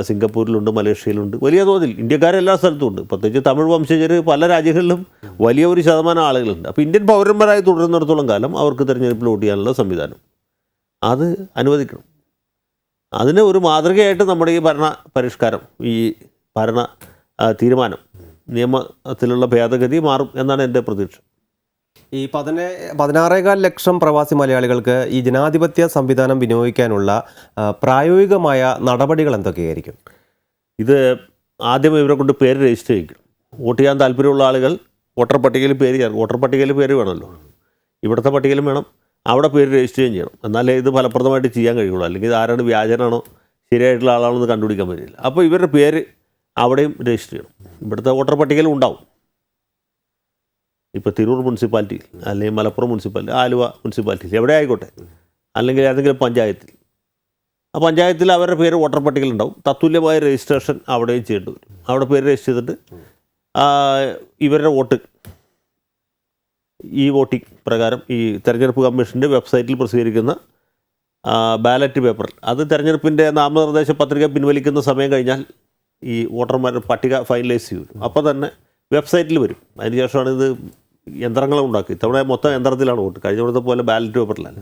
S2: സിംഗപ്പൂരിലുണ്ട് മലേഷ്യയിലുണ്ട്. വലിയ തോതിൽ ഇന്ത്യക്കാരെല്ലാ സ്ഥലത്തും ഉണ്ട്. പ്രത്യേകിച്ച് തമിഴ് വംശജർ പല രാജ്യങ്ങളിലും വലിയ ഒരു ശതമാനം ആളുകളുണ്ട്. അപ്പോൾ ഇന്ത്യൻ പൗരന്മാരായി തുടരുന്നിടത്തോളം കാലം അവർക്ക് തിരഞ്ഞെടുപ്പിൽ വോട്ട് ചെയ്യാനുള്ള സംവിധാനം. അത് അനുവദിക്കണം. അതിന് ഒരു മാതൃകയായിട്ട് നമ്മുടെ ഈ ഭരണ പരിഷ്കാരം ഈ ഭരണ തീരുമാനം. നിയമത്തിലുള്ള ഭേദഗതി മാറും എന്നാണ് എന്റെ പ്രതീക്ഷ.
S1: ഈ പതിനെ പതിനാറേകാൽ ലക്ഷം പ്രവാസി മലയാളികൾക്ക് ഈ ജനാധിപത്യ സംവിധാനം വിനിയോഗിക്കാനുള്ള പ്രായോഗികമായ നടപടികൾ എന്തൊക്കെയായിരിക്കും?
S2: ഇത് ആദ്യം ഇവരെ കൊണ്ട് പേര് രജിസ്റ്റർ ചെയ്യിക്കും വോട്ട് ചെയ്യാൻ താല്പര്യമുള്ള ആളുകൾ വോട്ടർ പട്ടികയിൽ പേര് ചേർക്കും വോട്ടർ പട്ടികയിൽ പേര് വേണമല്ലോ. ഇവിടുത്തെ പട്ടികയിലും വേണം. അവിടെ പേര് രജിസ്റ്റർ ചെയ്യുകയും ചെയ്യണം. എന്നാലേ ഇത് ഫലപ്രദമായിട്ട് ചെയ്യാൻ കഴിയുള്ളൂ. അല്ലെങ്കിൽ ആരാണ് വ്യാജനാണോ ശരിയായിട്ടുള്ള ആളാണോ എന്ന് കണ്ടുപിടിക്കാൻ പറ്റില്ല. അപ്പോൾ ഇവരുടെ പേര് അവിടെയും രജിസ്റ്റർ ചെയ്യണം. ഇവിടുത്തെ വോട്ടർ പട്ടികയിലും ഉണ്ടാവും. ഇപ്പോൾ തിരൂർ മുനിസിപ്പാലിറ്റിയിൽ അല്ലെങ്കിൽ മലപ്പുറം മുനിസിപ്പാലിറ്റി ആലുവ മുനിസിപ്പാലിറ്റിയിൽ എവിടെ ആയിക്കോട്ടെ? അല്ലെങ്കിൽ ഏതെങ്കിലും പഞ്ചായത്തിൽ. ആ പഞ്ചായത്തിൽ അവരുടെ പേര് വോട്ടർ പട്ടികയിൽ ഉണ്ടാവും. തത്തുല്യമായ രജിസ്ട്രേഷൻ അവിടെയും ചെയ്യേണ്ടി വരും. അവിടെ പേര് രജിസ്റ്റർ ചെയ്തിട്ട് ഇവരുടെ വോട്ട് ഈ വോട്ടിംഗ് പ്രകാരം ഈ തെരഞ്ഞെടുപ്പ് കമ്മീഷന്റെ വെബ്സൈറ്റിൽ പ്രസിദ്ധീകരിക്കുന്ന ബാലറ്റ് പേപ്പറിൽ. അത് തെരഞ്ഞെടുപ്പിന്റെ നാമനിർദ്ദേശ പത്രിക പിൻവലിക്കുന്ന സമയം കഴിഞ്ഞാൽ ഈ വോട്ടർമാരുടെ പട്ടിക ഫൈനലൈസ് ചെയ്യും അപ്പോൾ തന്നെ വെബ്സൈറ്റിൽ വരും. അതിനുശേഷമാണ് ഇത് യന്ത്രങ്ങളെ ഉണ്ടാക്കി. ഇത്തവണ മൊത്തം യന്ത്രത്തിലാണ് വോട്ട്. കഴിഞ്ഞ കൊടുത്ത പോലെ ബാലറ്റ് പേപ്പറിലല്ല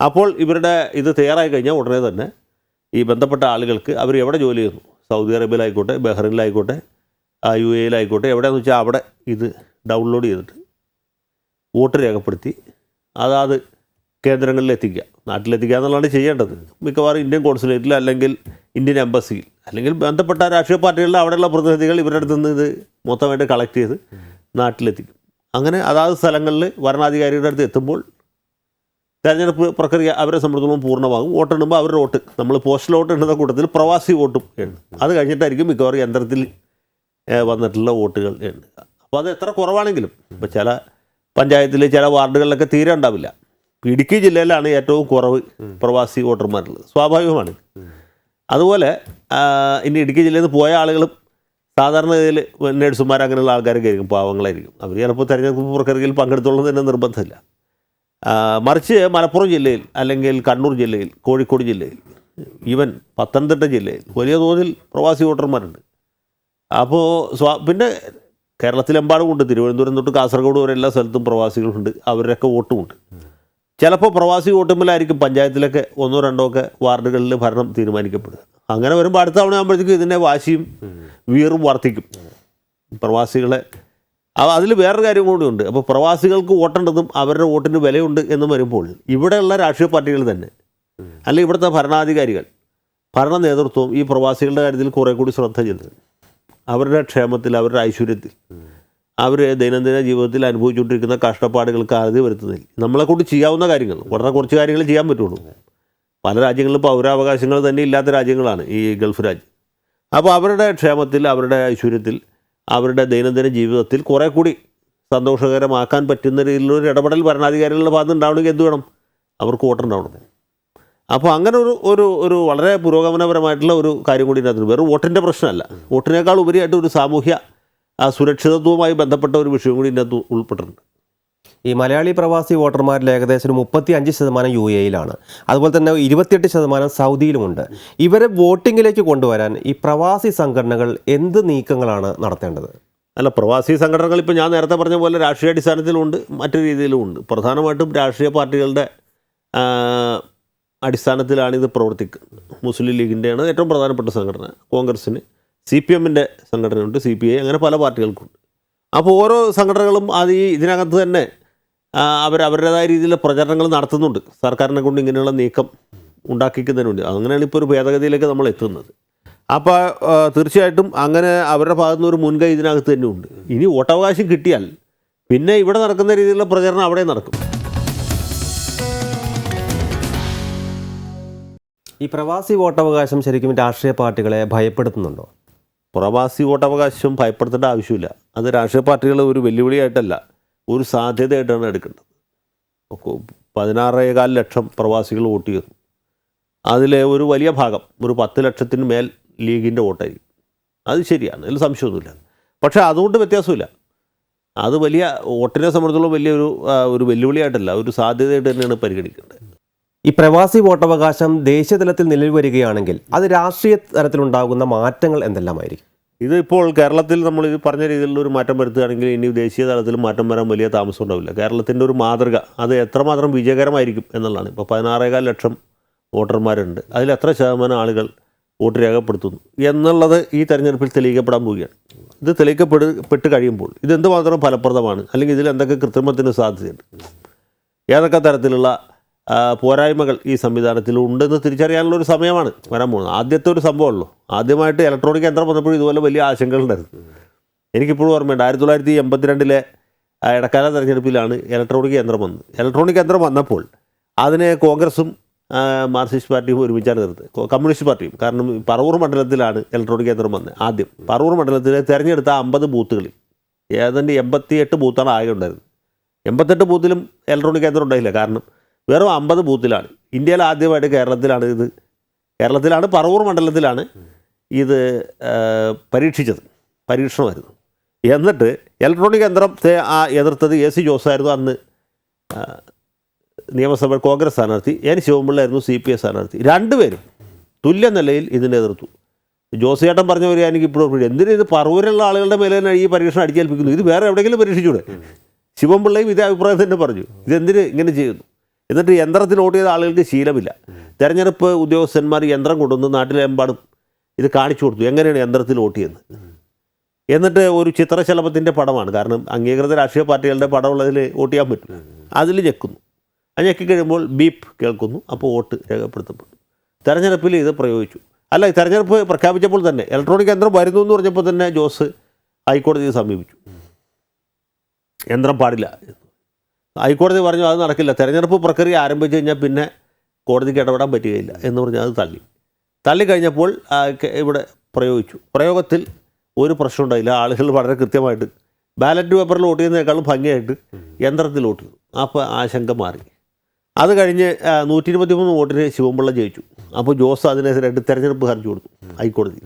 S2: അപ്പോൾ ഇവരുടെ ഇത് തയ്യാറായി കഴിഞ്ഞാൽ ഉടനെ തന്നെ ഈ ബന്ധപ്പെട്ട ആളുകൾക്ക് അവർ എവിടെ ജോലി ചെയ്യുന്നു? സൗദി അറേബ്യയിലായിക്കോട്ടെ ബഹ്റിനിലായിക്കോട്ടെ യു എയിലായിക്കോട്ടെ എവിടെയാണെന്ന് വെച്ചാൽ അവിടെ ഇത് ഡൗൺലോഡ് ചെയ്തിട്ട് വോട്ട് രേഖപ്പെടുത്തി. അതാത് കേന്ദ്രങ്ങളിൽ എത്തിക്കുക നാട്ടിലെത്തിക്കുക എന്നുള്ളതാണ് ചെയ്യേണ്ടത്. മിക്കവാറും ഇന്ത്യൻ കോൺസുലേറ്റിൽ അല്ലെങ്കിൽ ഇന്ത്യൻ എംബസിയിൽ അല്ലെങ്കിൽ ബന്ധപ്പെട്ട രാഷ്ട്രീയ പാർട്ടികളിൽ അവിടെയുള്ള പ്രതിനിധികൾ ഇവരുടെ അടുത്ത് നിന്ന് ഇത് മൊത്തമായിട്ട് കളക്ട് ചെയ്ത് നാട്ടിലെത്തിക്കും. അങ്ങനെ അതാത് സ്ഥലങ്ങളിൽ ഭരണാധികാരിയുടെ അടുത്ത് എത്തുമ്പോൾ തെരഞ്ഞെടുപ്പ് പ്രക്രിയ അവരെ സംബന്ധിച്ചോളം പൂർണമാകും. വോട്ടെണ്ണുമ്പോൾ അവരുടെ വോട്ട്. നമ്മൾ പോസ്റ്റൽ വോട്ട് എണ്ണുന്ന കൂട്ടത്തിൽ പ്രവാസി വോട്ടും എണ്ണും അത് കഴിഞ്ഞിട്ടായിരിക്കും മിക്കവാറും യന്ത്രത്തിൽ വന്നിട്ടുള്ള വോട്ടുകൾ എണ്ണുക അപ്പോൾ അത് എത്ര കുറവാണെങ്കിലും ഇപ്പോൾ ചില പഞ്ചായത്തിൽ ചില വാർഡുകളിലൊക്കെ തീരെ ഉണ്ടാവില്ല. ഇടുക്കി ജില്ലയിലാണ് ഏറ്റവും കുറവ് പ്രവാസി വോട്ടർമാരുള്ളത്. സ്വാഭാവികമാണ്. അതുപോലെ ഇനി ഇടുക്കി ജില്ലയിൽ നിന്ന് പോയ ആളുകളും സാധാരണ ഇതിൽ നേഴ്സുമാർ അങ്ങനെയുള്ള ആൾക്കാരൊക്കെ ആയിരിക്കും പാവങ്ങളായിരിക്കും. അവർ ചിലപ്പോൾ തെരഞ്ഞെടുപ്പ് പ്രക്രിയയിൽ പങ്കെടുത്തുള്ളത് തന്നെ നിർബന്ധമില്ല. മറിച്ച് മലപ്പുറം ജില്ലയിൽ അല്ലെങ്കിൽ കണ്ണൂർ ജില്ലയിൽ കോഴിക്കോട് ജില്ലയിൽ ഈവൻ പത്തനംതിട്ട ജില്ലയിൽ വലിയ തോതിൽ പ്രവാസി വോട്ടർമാരുണ്ട്. അപ്പോൾ സ്വാ പിന്നെ കേരളത്തിലെമ്പാടും ഉണ്ട് തിരുവനന്തപുരം തൊട്ട് കാസർഗോഡ് വരെ എല്ലാ സ്ഥലത്തും പ്രവാസികളുണ്ട്. അവരുടെയൊക്കെ വോട്ടുമുണ്ട്. ചിലപ്പോൾ പ്രവാസി വോട്ടുമ്പിലായിരിക്കും പഞ്ചായത്തിലൊക്കെ ഒന്നോ രണ്ടോ ഒക്കെ വാർഡുകളിൽ ഭരണം തീരുമാനിക്കപ്പെടുക. അങ്ങനെ വരുമ്പോൾ അടുത്ത തവണ ആകുമ്പോഴത്തേക്കും ഇതിന്റെ വാശിയും വീറും വർദ്ധിക്കും. പ്രവാസികളെ അതിൽ വേറൊരു കാര്യം കൂടിയുണ്ട് അപ്പോൾ പ്രവാസികൾക്ക് വോട്ടുണ്ടെന്നും അവരുടെ വോട്ടിന് വിലയുണ്ട് എന്നും വരുമ്പോൾ ഇവിടെയുള്ള രാഷ്ട്രീയ പാർട്ടികൾ തന്നെ അല്ലെങ്കിൽ ഇവിടുത്തെ ഭരണാധികാരികൾ ഭരണ നേതൃത്വം ഈ പ്രവാസികളുടെ കാര്യത്തിൽ കുറേ കൂടി ശ്രദ്ധ ചെലുത്തും അവരുടെ ക്ഷേമത്തിൽ അവരുടെ ഐശ്വര്യത്തിൽ. അവർ ദൈനംദിന ജീവിതത്തിൽ അനുഭവിച്ചുകൊണ്ടിരിക്കുന്ന കഷ്ടപ്പാടുകൾക്ക് അറുതി വരുത്തുന്നില്ല. നമ്മളെ കൊണ്ട് ചെയ്യാവുന്ന കാര്യങ്ങൾ. വളരെ കുറച്ച് കാര്യങ്ങൾ ചെയ്യാൻ പറ്റുള്ളൂ. പല രാജ്യങ്ങളിലും പൗരാവകാശങ്ങൾ തന്നെ ഇല്ലാത്ത രാജ്യങ്ങളാണ് ഈ ഗൾഫ് രാജ്യം. അപ്പോൾ അവരുടെ ക്ഷേമത്തിൽ അവരുടെ ഐശ്വര്യത്തിൽ അവരുടെ ദൈനംദിന ജീവിതത്തിൽ കുറേ കൂടി സന്തോഷകരമാക്കാൻ പറ്റുന്ന രീതിയിലൊരു ഇടപെടൽ ഭരണാധികാരികളുടെ ഭാഗത്ത് ഉണ്ടാവണമെങ്കിൽ എന്ത് വേണം? അവർക്ക് വോട്ടുണ്ടാവണം. അപ്പോൾ അങ്ങനെ ഒരു ഒരു ഒരു വളരെ പുരോഗമനപരമായിട്ടുള്ള ഒരു കാര്യം കൂടി ഇതിനകത്ത് വെറും വോട്ടിന്റെ പ്രശ്നമല്ല. വോട്ടിനേക്കാൾ ഉപരിയായിട്ട് ഒരു സാമൂഹ്യ ആ, സുരക്ഷിതത്വവുമായി ബന്ധപ്പെട്ട ഒരു വിഷയം കൂടി ഇതിനകത്ത് ഉൾപ്പെട്ടിട്ടുണ്ട്.
S1: ഈ മലയാളി പ്രവാസി വോട്ടർമാരിൽ ഏകദേശം ഒരു മുപ്പത്തി അഞ്ച് ശതമാനം യു എയിലാണ് അതുപോലെ തന്നെ ഇരുപത്തിയെട്ട് ശതമാനം സൗദിയിലുമുണ്ട്. ഇവരെ വോട്ടിങ്ങിലേക്ക് കൊണ്ടുവരാൻ ഈ പ്രവാസി സംഘടനകൾ എന്ത് നീക്കങ്ങളാണ് നടത്തേണ്ടത്?
S2: അല്ല പ്രവാസി സംഘടനകൾ ഇപ്പോൾ ഞാൻ നേരത്തെ പറഞ്ഞ പോലെ രാഷ്ട്രീയ അടിസ്ഥാനത്തിലുണ്ട് മറ്റു രീതിയിലും ഉണ്ട് പ്രധാനമായിട്ടും രാഷ്ട്രീയ പാർട്ടികളുടെ അടിസ്ഥാനത്തിലാണ് ഇത് പ്രവർത്തിക്കുന്നത് മുസ്ലിം ലീഗിന്റെയാണ് ഏറ്റവും പ്രധാനപ്പെട്ട സംഘടന കോൺഗ്രസ്സിന്. സി പി എമ്മിന്റെ സംഘടനയുണ്ട് സി പി ഐ അങ്ങനെ പല പാർട്ടികൾക്കുണ്ട് അപ്പോൾ ഓരോ സംഘടനകളും അത് ഈ ഇതിനകത്ത് തന്നെ അവർ അവരുടേതായ രീതിയിലുള്ള പ്രചരണങ്ങൾ നടത്തുന്നുണ്ട്. സർക്കാരിനെ കൊണ്ട് ഇങ്ങനെയുള്ള നീക്കം ഉണ്ടാക്കിക്കുന്നതിന് വേണ്ടി അങ്ങനെയാണ് ഇപ്പോൾ ഒരു ഭേദഗതിയിലേക്ക് നമ്മൾ എത്തുന്നത്. അപ്പോൾ തീർച്ചയായിട്ടും അങ്ങനെ അവരുടെ ഭാഗത്തു നിന്ന് ഒരു മുൻകൈ ഇതിനകത്ത് തന്നെ ഉണ്ട് ഇനി വോട്ടവകാശം കിട്ടിയാൽ പിന്നെ ഇവിടെ നടക്കുന്ന രീതിയിലുള്ള പ്രചരണം അവിടെ നടക്കും.
S1: ഈ പ്രവാസി വോട്ടവകാശം ശരിക്കും രാഷ്ട്രീയ പാർട്ടികളെ ഭയപ്പെടുത്തുന്നുണ്ടോ?
S2: പ്രവാസി വോട്ടവകാശം ഭയപ്പെടുത്തേണ്ട ആവശ്യമില്ല. അത് രാഷ്ട്രീയ പാർട്ടികൾ ഒരു വെല്ലുവിളിയായിട്ടല്ല ഒരു സാധ്യതയായിട്ടാണ് എടുക്കേണ്ടത്. പതിനാറേകാൽ ലക്ഷം പ്രവാസികൾ വോട്ട് ചെയ്തു. അതിലെ ഒരു വലിയ ഭാഗം ഒരു പത്ത് ലക്ഷത്തിന് മേൽ ലീഗിന്റെ വോട്ടായിരിക്കും അത് ശരിയാണ് അതിൽ സംശയമൊന്നുമില്ല. പക്ഷേ അതുകൊണ്ട് വ്യത്യാസമില്ല. അത് വലിയ വോട്ടിനെ സംബന്ധിച്ചുള്ള വലിയൊരു ഒരു വെല്ലുവിളിയായിട്ടല്ല ഒരു സാധ്യതയായിട്ട് തന്നെയാണ് പരിഗണിക്കേണ്ടത്.
S1: ഈ പ്രവാസി വോട്ടവകാശം ദേശീയ തലത്തിൽ നിലവിൽ വരികയാണെങ്കിൽ അത് രാഷ്ട്രീയ തലത്തിലുണ്ടാകുന്ന മാറ്റങ്ങൾ എന്തെല്ലാമായിരിക്കും?
S2: ഇത് ഇപ്പോൾ കേരളത്തിൽ നമ്മൾ ഇത് പറഞ്ഞ രീതിയിലുള്ള ഒരു മാറ്റം വരുത്തുകയാണെങ്കിൽ ഇനി ദേശീയ തലത്തിൽ മാറ്റം വരാൻ വലിയ താമസം ഉണ്ടാവില്ല. കേരളത്തിന്റെ ഒരു മാതൃക അത് എത്രമാത്രം വിജയകരമായിരിക്കും എന്നുള്ളതാണ്. ഇപ്പോൾ പതിനാറേകാൽ ലക്ഷം വോട്ടർമാരുണ്ട്. അതിൽ എത്ര ശതമാനം ആളുകൾ വോട്ട് രേഖപ്പെടുത്തുന്നു എന്നുള്ളത് ഈ തെരഞ്ഞെടുപ്പിൽ തെളിയിക്കപ്പെടാൻ പോവുകയാണ്. ഇത് തെളിയിക്കപ്പെട്ട് കഴിയുമ്പോൾ ഇത് എന്തുമാത്രം ഫലപ്രദമാണ്? അല്ലെങ്കിൽ ഇതിൽ എന്തൊക്കെ കൃത്രിമത്തിന് സാധ്യതയുണ്ട്? ഏതൊക്കെ തരത്തിലുള്ള പോരായ്മകൾ ഈ സംവിധാനത്തിൽ ഉണ്ടെന്ന് തിരിച്ചറിയാനുള്ള ഒരു സമയമാണ് വരാൻ പോകുന്നത്. ആദ്യത്തെ ഒരു സംഭവമുള്ളൂ ആദ്യമായിട്ട് ഇലക്ട്രോണിക് യന്ത്രം വന്നപ്പോഴും ഇതുപോലെ വലിയ ആശങ്കകളുണ്ടായിരുന്നു എനിക്കിപ്പോഴും ഓർമ്മയുണ്ട്. ആയിരത്തി തൊള്ളായിരത്തി എൺപത്തിരണ്ടിലെ ഇടക്കാല തെരഞ്ഞെടുപ്പിലാണ് ഇലക്ട്രോണിക് യന്ത്രം വന്നത്. ഇലക്ട്രോണിക് യന്ത്രം വന്നപ്പോൾ അതിനെ കോൺഗ്രസും മാർക്സിസ്റ്റ് പാർട്ടിയും ഒരുമിച്ചാണ് നിർത്തുന്നത് കമ്മ്യൂണിസ്റ്റ് പാർട്ടിയും. കാരണം പറവൂർ മണ്ഡലത്തിലാണ് ഇലക്ട്രോണിക് യന്ത്രം വന്നത് ആദ്യം. പറവൂർ മണ്ഡലത്തിലെ തിരഞ്ഞെടുത്ത അമ്പത് ബൂത്തുകളിൽ ഏതാണ്ട് എൺപത്തിയെട്ട് ബൂത്താണ് ആകെ ഉണ്ടായിരുന്നത്. എൺപത്തെട്ട് ബൂത്തിലും ഇലക്ട്രോണിക് യന്ത്രം ഉണ്ടായില്ല. കാരണം വെറും അമ്പത് ബൂത്തിലാണ്. ഇന്ത്യയിൽ ആദ്യമായിട്ട് കേരളത്തിലാണ് ഇത്. കേരളത്തിലാണ് പറവൂർ മണ്ഡലത്തിലാണ് ഇത് പരീക്ഷിച്ചത്. പരീക്ഷണമായിരുന്നു. എന്നിട്ട് ഇലക്ട്രോണിക് യന്ത്രത്തെ ആ എതിർത്തത് എ സി ജോസായിരുന്നു അന്ന് നിയമസഭ കോൺഗ്രസ് സ്ഥാനാർത്ഥി എൻ ശിവപിള്ളയായിരുന്നു സി പി എസ് സ്ഥാനാർത്ഥി. രണ്ടുപേരും തുല്യ നിലയിൽ ഇതിനെ എതിർത്തു. ജോസേട്ടൻ പറഞ്ഞ ഒരു എനിക്ക് ഇപ്പോഴും എന്തിനും ഇത് പറവൂരുള്ള ആളുകളുടെ മേലെ തന്നെ ഈ പരീക്ഷണം അടിച്ചേൽപ്പിക്കുന്നു? ഇത് വേറെ എവിടെയെങ്കിലും പരീക്ഷിച്ചൂടെ? ശിവൻപിള്ളയും ഇതേ അഭിപ്രായം തന്നെ പറഞ്ഞു. ഇതെന്തിന് ഇങ്ങനെ ചെയ്യുന്നു? എന്നിട്ട് യന്ത്രത്തിൽ വോട്ട് ചെയ്ത ആളുകൾക്ക് ശീലമില്ല. തെരഞ്ഞെടുപ്പ് ഉദ്യോഗസ്ഥന്മാർ യന്ത്രം കൊണ്ടുവന്ന് നാട്ടിലെമ്പാടും ഇത് കാണിച്ചു കൊടുത്തു. എങ്ങനെയാണ് യന്ത്രത്തിൽ വോട്ട് ചെയ്യുന്നത്? എന്നിട്ട് ഒരു ചിത്രശലഭത്തിന്റെ പടമാണ്. കാരണം അംഗീകൃത രാഷ്ട്രീയ പാർട്ടികളുടെ പടമുള്ളതിൽ വോട്ട് ചെയ്യാൻ പറ്റും. അതിൽ ഞെക്കുന്നു. അത് ഞെക്കി കഴിയുമ്പോൾ ബീപ്പ് കേൾക്കുന്നു. അപ്പോൾ വോട്ട് രേഖപ്പെടുത്തപ്പെട്ടു. തെരഞ്ഞെടുപ്പിൽ ഇത് പ്രയോഗിച്ചു. അല്ല തെരഞ്ഞെടുപ്പ് പ്രഖ്യാപിച്ചപ്പോൾ തന്നെ ഇലക്ട്രോണിക് യന്ത്രം വരുന്നു എന്ന് പറഞ്ഞപ്പോൾ തന്നെ ജോസ് ഹൈക്കോടതിയെ സമീപിച്ചു. യന്ത്രം പാടില്ല. ഹൈക്കോടതി പറഞ്ഞു അത് നടക്കില്ല. തെരഞ്ഞെടുപ്പ് പ്രക്രിയ ആരംഭിച്ചു കഴിഞ്ഞാൽ പിന്നെ കോടതിക്ക് ഇടപെടാൻ പറ്റുകയില്ല എന്ന് പറഞ്ഞ് അത് തള്ളി. തള്ളിക്കഴിഞ്ഞപ്പോൾ ഇവിടെ പ്രയോഗിച്ചു. പ്രയോഗത്തിൽ ഒരു പ്രശ്നം ഉണ്ടായില്ല. ആളുകൾ വളരെ കൃത്യമായിട്ട് ബാലറ്റ് പേപ്പറിൽ വോട്ട് ചെയ്യുന്നതിനേക്കാളും ഭംഗിയായിട്ട് യന്ത്രത്തിൽ വോട്ട് ചെയ്തു. അപ്പോൾ ആശങ്ക മാറി. അത് കഴിഞ്ഞ് നൂറ്റി ഇരുപത്തി മൂന്ന് വോട്ടിന് ശിവമ്പിള്ള ജയിച്ചു. അപ്പോൾ ജോസ് അതിനെതിരായിട്ട് തെരഞ്ഞെടുപ്പ് ഹർജി കൊടുത്തു ഹൈക്കോടതി.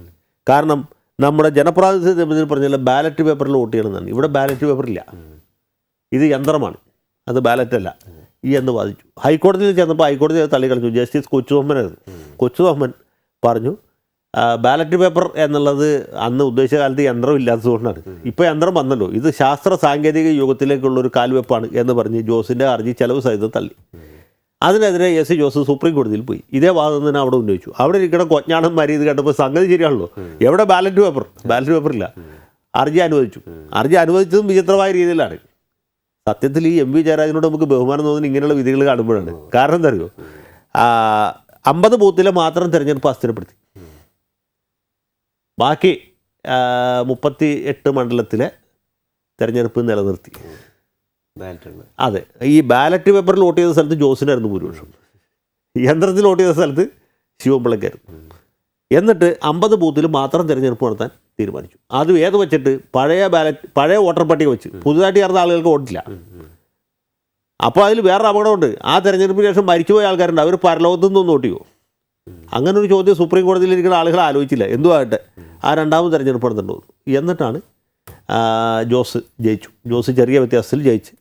S2: കാരണം നമ്മുടെ ജനപ്രാതിനിധ്യ പറഞ്ഞാൽ ബാലറ്റ് പേപ്പറിൽ വോട്ട് ചെയ്യണമെന്നാണ്. ഇവിടെ ബാലറ്റ് പേപ്പറില്ല. ഇത് യന്ത്രമാണ്. അത് ബാലറ്റ് അല്ല ഈ എന്ന് വാദിച്ചു. ഹൈക്കോടതിയിൽ ചെന്നപ്പോൾ ഹൈക്കോടതി അത് തള്ളിക്കളഞ്ഞു ജസ്റ്റിസ് കൊച്ചു കൊച്ചുതോമൻ പറഞ്ഞു ബാലറ്റ് പേപ്പർ എന്നുള്ളത് അന്ന് ഉദ്ദേശിച്ച കാലത്ത് യന്ത്രം ഇല്ലാത്തതുകൊണ്ടാണ്. ഇപ്പോൾ യന്ത്രം വന്നല്ലോ. ഇത് ശാസ്ത്ര സാങ്കേതിക യുഗത്തിലേക്കുള്ള ഒരു കാൽവെപ്പാണ് എന്ന് പറഞ്ഞ് ജോസിന്റെ ഹർജി ചെലവ് സഹിതം തള്ളി. അതിനെതിരെ എസ്. ജോസ് സുപ്രീം കോടതിയിൽ പോയി. ഇതേ വാദം തന്നെ അവിടെ ഉന്നയിച്ചു. അവിടെ ഇരിക്കുന്ന കൊഞ്ഞാണന്മാർ ഇത് കണ്ടപ്പോൾ സംഗതി ശരിയാണല്ലോ. എവിടെ ബാലറ്റ് പേപ്പർ? ബാലറ്റ് പേപ്പർ ഇല്ല ഹർജി അനുവദിച്ചു. ഹർജി അനുവദിച്ചതും വിചിത്രമായ രീതിയിലാണ്. സത്യത്തിൽ ഈ എം വി ജയരാജനോട് നമുക്ക് ബഹുമാനം തോന്നുന്ന ഇങ്ങനെയുള്ള വിധികൾ കാണുമ്പോഴാണ്. കാരണം എന്താ അറിയോ? അമ്പത് ബൂത്തിലെ മാത്രം തിരഞ്ഞെടുപ്പ് അസ്ഥിരപ്പെടുത്തി. ബാക്കി മുപ്പത്തി എട്ട് മണ്ഡലത്തിലെ തിരഞ്ഞെടുപ്പ് നിലനിർത്തി. അതെ. ഈ ബാലറ്റ് പേപ്പറിൽ വോട്ട് ചെയ്ത സ്ഥലത്ത് ജോസിനായിരുന്നു ഭൂരിപക്ഷം. യന്ത്രത്തിൽ വോട്ട് ചെയ്ത സ്ഥലത്ത് ശിവമ്പിളക്കായിരുന്നു എന്നിട്ട് അമ്പത് ബൂത്തിൽ മാത്രം തിരഞ്ഞെടുപ്പ് നടത്താൻ തീരുമാനിച്ചു. അത് ഏത് വെച്ചിട്ട്? പഴയ ബാലറ്റ് പഴയ വോട്ടർ പട്ടിക വെച്ച്. പുതുതായിട്ട് ചേർന്ന ആളുകൾക്ക് വോട്ടില്ല. അപ്പോൾ അതിൽ വേറെ അപകടമുണ്ട് ആ തെരഞ്ഞെടുപ്പിന് ശേഷം മരിച്ചുപോയ ആൾക്കാരുണ്ട്. അവർ പരലോകത്തു നിന്നൊന്നും വോട്ടിയോ അങ്ങനെ ഒരു ചോദ്യം സുപ്രീം കോടതിയിൽ ഇരിക്കുന്ന ആളുകൾ ആലോചിച്ചില്ല. എന്തുമാകട്ടെ ആ രണ്ടാമത് തെരഞ്ഞെടുപ്പ് നടത്തേണ്ടത് എന്നിട്ടാണ് ജോസ് ജയിച്ചു. ജോസ് ചെറിയ വ്യത്യാസത്തിൽ ജയിച്ച്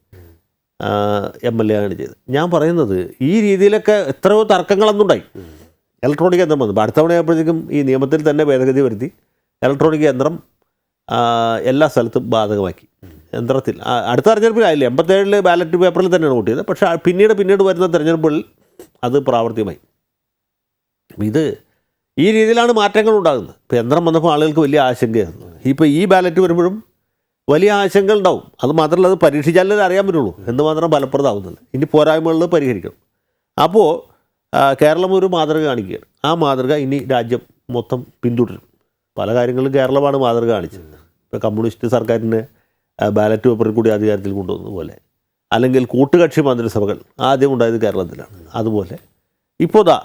S2: എം എൽ എ ആണ് ചെയ്തത്. ഞാൻ പറയുന്നത് ഈ രീതിയിലൊക്കെ എത്രയോ തർക്കങ്ങളൊന്നുണ്ടായി. ഇലക്ട്രോണിക് യന്ത്രം വന്നു. അടുത്ത തവണയായപ്പോഴത്തേക്കും ഈ നിയമത്തിൽ തന്നെ ഭേദഗതി വരുത്തി. ഇലക്ട്രോണിക് യന്ത്രം എല്ലാ സ്ഥലത്തും ബാധകമാക്കി. യന്ത്രത്തിൽ അടുത്ത തെരഞ്ഞെടുപ്പിലായില്ല എൺപത്തേഴിൽ ബാലറ്റ് പേപ്പറിൽ തന്നെയാണ് വോട്ട് ചെയ്തത് പക്ഷേ പിന്നീട് പിന്നീട് വരുന്ന തെരഞ്ഞെടുപ്പുകളിൽ അത് പ്രാവർത്തികമായി. ഇത് ഈ രീതിയിലാണ് മാറ്റങ്ങൾ ഉണ്ടാകുന്നത്. ഇപ്പോൾ യന്ത്രം വന്നപ്പോൾ ആളുകൾക്ക് വലിയ ആശങ്കയായിരുന്നു. ഇപ്പോൾ ഈ ബാലറ്റ് വരുമ്പോഴും വലിയ ആശങ്ക ഉണ്ടാവും. അത് മാത്രമല്ല അത് പരീക്ഷിച്ചാലേ അറിയാൻ പറ്റുള്ളൂ. എന്ന് മാത്രം ഫലപ്രദമാകുന്നില്ല ഇനി പോരായ്മകളിൽ പരിഹരിക്കണം. അപ്പോൾ കേരളം ഒരു മാതൃക കാണിക്കുകയാണ്. ആ മാതൃക ഇനി രാജ്യം മൊത്തം പിന്തുടരും. പല കാര്യങ്ങളിലും കേരളമാണ് മാതൃക കാണിച്ചത്. ഇപ്പോൾ കമ്മ്യൂണിസ്റ്റ് സർക്കാരിനെ ബാലറ്റ് പേപ്പറിൽ കൂടി അധികാരത്തിൽ കൊണ്ടുവന്ന പോലെ. അല്ലെങ്കിൽ കൂട്ടുകക്ഷി മന്ത്രിസഭകൾ ആദ്യം ഉണ്ടായത് കേരളത്തിലാണ്. അതുപോലെ ഇപ്പോൾ ദാ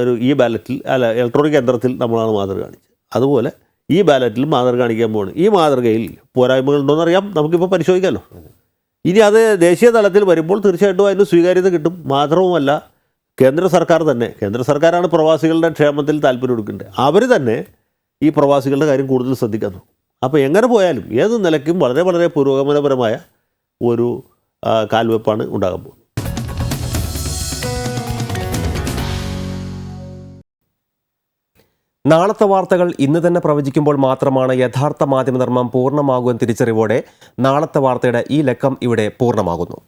S2: ഒരു ഈ ബാലറ്റിൽ അല്ല ഇലക്ട്രോണിക് യന്ത്രത്തിൽ നമ്മളാണ് മാതൃക കാണിച്ചത്. അതുപോലെ ഈ ബാലറ്റിൽ മാതൃക കാണിക്കാൻ പോവാണ്. ഈ മാതൃകയിൽ പോരായ്മകളുണ്ടോയെന്ന് അറിയാം. നമുക്കിപ്പോൾ പരിശോധിക്കാമല്ലോ ഇനി അത് ദേശീയ തലത്തിൽ വരുമ്പോൾ തീർച്ചയായിട്ടും അതിന് സ്വീകാര്യത കിട്ടും. മാത്രവുമല്ല കേന്ദ്ര സർക്കാർ തന്നെ കേന്ദ്ര സർക്കാരാണ് പ്രവാസികളുടെ ക്ഷേമത്തിൽ താല്പര്യം എടുക്കേണ്ടത് അവർ തന്നെ ഈ പ്രവാസികളുടെ കാര്യം കൂടുതൽ ശ്രദ്ധിക്കുന്നു അപ്പോൾ എങ്ങനെ പോയാലും ഏത് നിലയ്ക്കും വളരെ വളരെ പുരോഗമനപരമായ ഒരു കാൽവെപ്പാണ് ഉണ്ടാകാൻ പോകുന്നത്.
S1: നാളത്തെ വാർത്തകൾ ഇന്ന് തന്നെ പ്രവചിക്കുമ്പോൾ മാത്രമാണ് യഥാർത്ഥ മാധ്യമധർമ്മം പൂർണമാകുമെന്ന് തിരിച്ചറിവോടെ നാളത്തെ വാർത്തയുടെ ഈ ലക്കം ഇവിടെ പൂർണമാകുന്നു.